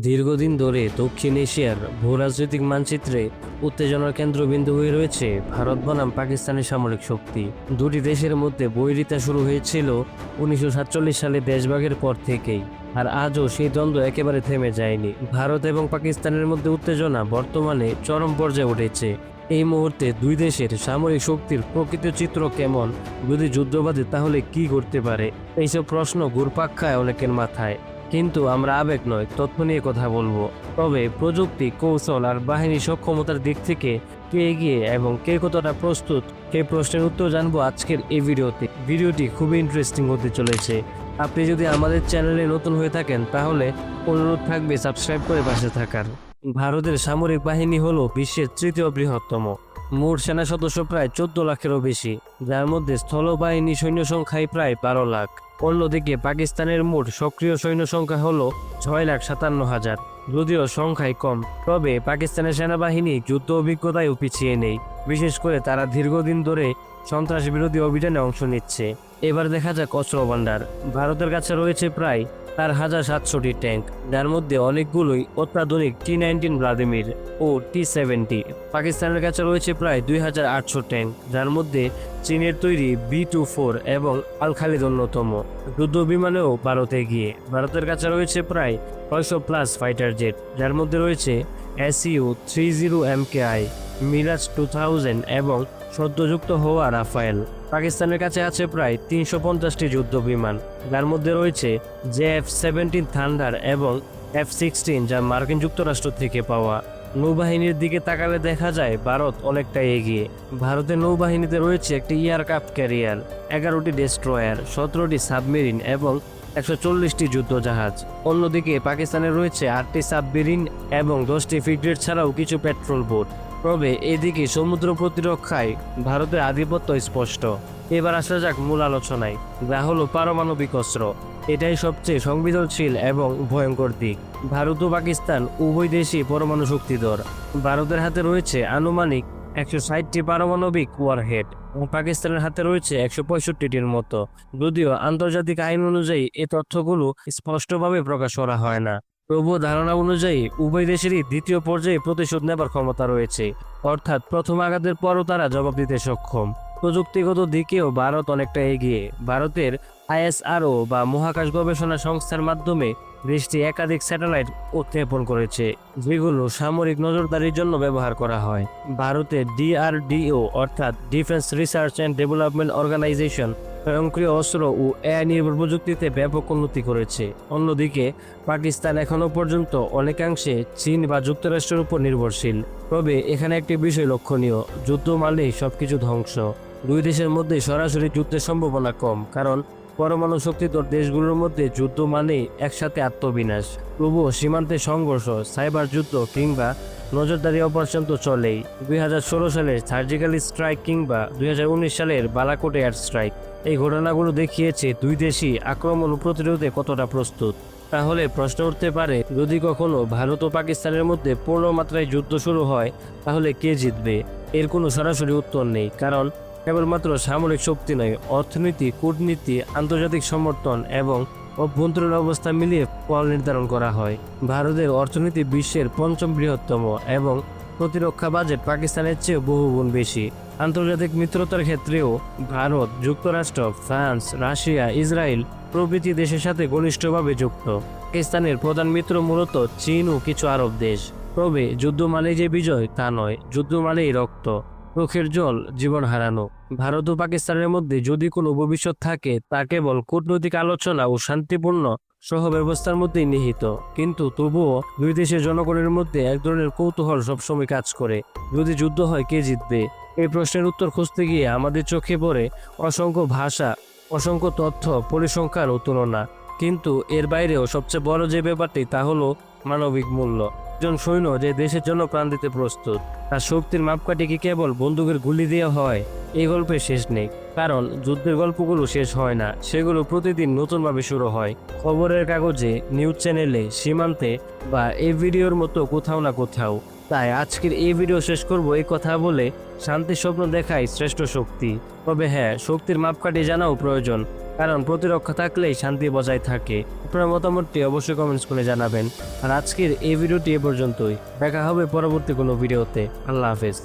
দীর্ঘদিন ধরে দক্ষিণ এশিয়ার ভূরাজনৈতিক মানচিত্রে উত্তেজনার কেন্দ্রবিন্দু হয়ে রয়েছে ভারত বনাম পাকিস্তানের সামরিক শক্তি। দুটি দেশের মধ্যে বৈরিতা শুরু হয়েছিল উনিশশো সাতচল্লিশ সালে দেশভাগের পর থেকেই। আর আজও সেই দ্বন্দ্ব একেবারে থেমে যায়নি। ভারত এবং পাকিস্তানের মধ্যে উত্তেজনা বর্তমানে চরম পর্যায়ে উঠেছে। এই মুহূর্তে দুই দেশের সামরিক শক্তির প্রকৃত চিত্র কেমন? যদি যুদ্ধ বাঁধে তাহলে কি করতে পারে? এইসব প্রশ্ন ঘুরপাক অনেকের মাথায়। কিন্তু আমরা আবেগ নয়, তথ্য নিয়ে কথা বলব। তবে প্রযুক্তি, কৌশল আর বাহিনী সক্ষমতার দিক থেকে কে এগিয়ে এবং কে কতটা প্রস্তুত, সেই প্রশ্নের উত্তর জানব আজকের এই ভিডিওতে। ভিডিওটি খুবই ইন্টারেস্টিং হতে চলেছে। আপনি যদি আমাদের চ্যানেলে নতুন হয়ে থাকেন, তাহলে অনুরোধ থাকবে সাবস্ক্রাইব করে পাশে থাকার। ভারতের সামরিক বাহিনী হলো বিশ্বের তৃতীয় বৃহত্তম। মোট সেনা সদস্য প্রায় চোদ্দ লাখেরও বেশি, যার মধ্যে স্থলবাহিনী সৈন্য সংখ্যাই প্রায় বারো লাখ। অন্যদিকে পাকিস্তানের মোট সক্রিয় সৈন্য সংখ্যা হলো ছয় লাখ সাতান্ন হাজার, যদিও সংখ্যায় কম। তবে পাকিস্তানের সেনাবাহিনী যুদ্ধ অভিজ্ঞতায় পিছিয়ে নেই, বিশেষ করে তারা দীর্ঘদিন ধরে সন্ত্রাস বিরোধী অভিযানে অংশ নিচ্ছে। এবার দেখা যাক অস্ত্র ভাণ্ডার। ভারতের কাছে রয়েছে প্রায় চার হাজার সাতশোটি ট্যাঙ্ক, যার মধ্যে অনেকগুলোই অত্যাধুনিক টি নাইনটিন ভ্লাদিমির ও টি সেভেন্টি। পাকিস্তানের কাছে রয়েছে প্রায় দুই হাজার আটশো ট্যাঙ্ক, যার মধ্যে চীনের তৈরি বি টু ফোর এবং আল খালিদ অন্যতম। যুদ্ধ বিমানেও ভারতে গিয়ে ভারতের কাছে রয়েছে প্রায় ছয়শো প্লাস ফাইটার জেট, যার মধ্যে রয়েছে SU three zero M K I, Mirage two thousand এবং সদ্যযুক্ত হওয়া রাফায়েল। পাকিস্তানের কাছে আছে প্রায় তিনশো পঞ্চাশটি যুদ্ধ বিমান যার মধ্যে রয়েছে জে এফ সেভেন্টিন থান্ডার এবং এফ সিক্সটিন, যা মার্কিন যুক্তরাষ্ট্র থেকে পাওয়া। নৌবাহিনীর দিকে তাকালে দেখা যায় ভারত অনেকটা এগিয়ে। ভারতের নৌবাহিনীতে রয়েছে একটি এয়ারক্রাফট ক্যারিয়ার, এগারোটি ডেস্ট্রয়ার, সতেরোটি সাবমেরিন এবং একশো চল্লিশটি যুদ্ধজাহাজ। অন্যদিকে পাকিস্তানে রয়েছে আটটি সাবমেরিন এবং দশটি ফ্রিগেট ছাড়াও কিছু পেট্রোল বোট। তবে এদিকে সমুদ্র প্রতিরক্ষায় ভারতের আধিপত্য স্পষ্ট। এবার আসা যাক মূল আলোচনায়। যা হলো পারমাণবিক অস্ত্র। এটাই সবচেয়ে সংবেদনশীল এবং ভয়ঙ্কর দিক। ভারত ও পাকিস্তান উভয় দেশই পরমাণু শক্তিধর। ভারতের হাতে রয়েছে আনুমানিক একশো ষাটটি পারমাণবিক ওয়ারহেড এবং পাকিস্তানের হাতে রয়েছে একশো পঁয়ষট্টিটির মতো। যদিও আন্তর্জাতিক আইন অনুযায়ী এ তথ্যগুলো স্পষ্টভাবে প্রকাশ করা হয় না। তবুও ধারণা অনুযায়ী, উভয় দেশেরই দ্বিতীয় পর্যায়ে প্রতিশোধ নেবার ক্ষমতা রয়েছে। অর্থাৎ প্রথম আঘাতের পরও তারা জবাব দিতে সক্ষম। প্রযুক্তিগত দিকেও ভারত অনেকটা এগিয়ে। ভারতের আইএসআরও বা মহাকাশ গবেষণা সংস্থার মাধ্যমে দেশটি একাধিক স্যাটেলাইট উৎক্ষেপণ করেছে, যেগুলো সামরিক নজরদারির জন্য ব্যবহার করা হয়। ভারতের ডিআরডিও, অর্থাৎ defence research and development organisation স্বয়ংক্রিয় অস্ত্র ও এআই নির্ভর প্রযুক্তিতে ব্যাপক উন্নতি করেছে। অন্যদিকে, পাকিস্তান এখনও পর্যন্ত অনেকাংশে চীন বা যুক্তরাষ্ট্রের উপর নির্ভরশীল। তবে এখানে একটি বিষয় লক্ষণীয়, যুদ্ধ মানেই সবকিছু ধ্বংস। দুই দেশের মধ্যে সরাসরি যুদ্ধের সম্ভাবনা কম, কারণ পরমাণু শক্তিধর দেশগুলোর মধ্যে যুদ্ধ মানেই একসাথে আত্মবিনাশ। তবুও সীমান্তে সংঘর্ষ, সাইবার যুদ্ধ কিংবা নজরদারি অপারেশন তো চলেই। দুই হাজার ষোলো সালের সার্জিক্যাল স্ট্রাইক কিংবা দুই হাজার উনিশ সালের বালাকোট এয়ার স্ট্রাইক। এই ঘটনাগুলো দেখিয়েছে দুই দেশই আক্রমণ প্রতিরোধে কতটা প্রস্তুত। তাহলে প্রশ্ন উঠতে পারে, যদি কখনো ভারত ও পাকিস্তানের মধ্যে পূর্ণ মাত্রায় যুদ্ধ শুরু হয়, তাহলে কে জিতবে? এর কোনো সরাসরি উত্তর নেই, কারণ কেবলমাত্র সামরিক শক্তি নয়, অর্থনীতি, কূটনীতি, আন্তর্জাতিক সমর্থন এবং অভ্যন্তরীণ অবস্থা মিলিয়ে ফল নির্ধারণ করা হয়। ভারতের অর্থনীতি বিশ্বের পঞ্চম বৃহত্তম এবং প্রতিরক্ষা বাজেট পাকিস্তানের চেয়ে বহুগুণ বেশি। আন্তর্জাতিক মিত্রতার ক্ষেত্রেও ভারত যুক্তরাষ্ট্র, ফ্রান্স, রাশিয়া, ইসরায়েল প্রভৃতি দেশের সাথে ঘনিষ্ঠভাবে যুক্ত। পাকিস্তানের প্রধান মিত্র মূলত চীন ও কিছু আরব দেশ। তবে যুদ্ধ মানেই যে বিজয়, তা নয় যুদ্ধ মানেই রক্ত। চোখের জল, জীবন হারানো। ভারত ও পাকিস্তানের মধ্যে যদি কোনো ভবিষ্যৎ থাকে, তা কেবল কূটনৈতিক আলোচনা ও শান্তিপূর্ণ সহ ব্যবস্থার মধ্যেই নিহিত। কিন্তু তবুও দুই দেশের জনগণের মধ্যে এক ধরনের কৌতূহল সবসময় কাজ করে। যদি যুদ্ধ হয়, কে জিতবে? এই প্রশ্নের উত্তর খুঁজতে গিয়ে আমাদের চোখে পড়ে অসংখ্য ভাষা, অসংখ্য তথ্য, পরিসংখ্যান ও তুলনা। কিন্তু এর বাইরেও সবচেয়ে বড় যে ব্যাপারটি, তা হলো মানবিক মূল্য। একজন সৈন্য যে দেশের জন্য প্রাণ দিতে প্রস্তুত, তার শক্তির মাপকাঠি কি কেবল বন্দুকের গুলি দিয়ে হয়? এই গল্পের শেষ নেই, কারণ যুদ্ধের গল্পগুলো শেষ হয় না, সেগুলো প্রতিদিন নতুনভাবে শুরু হয়। খবরের কাগজে, নিউজ চ্যানেলে, সীমান্তে বা এই ভিডিওর মতো কোথাও না কোথাও। তাই আজকের এই ভিডিও শেষ করব এই কথা বলে শান্তির স্বপ্ন দেখাই শ্রেষ্ঠ শক্তি। তবে হ্যাঁ শক্তির মাপকাঠি জানাও প্রয়োজন। কারণ প্রতিরক্ষা থাকলেই শান্তি বজায় থাকে। আপনার মতামতটি অবশ্যই কমেন্টস করে জানাবেন। আর আজকের এই ভিডিওটি এ পর্যন্তই। দেখা হবে পরবর্তী কোনো ভিডিওতে। আল্লাহ হাফেজ।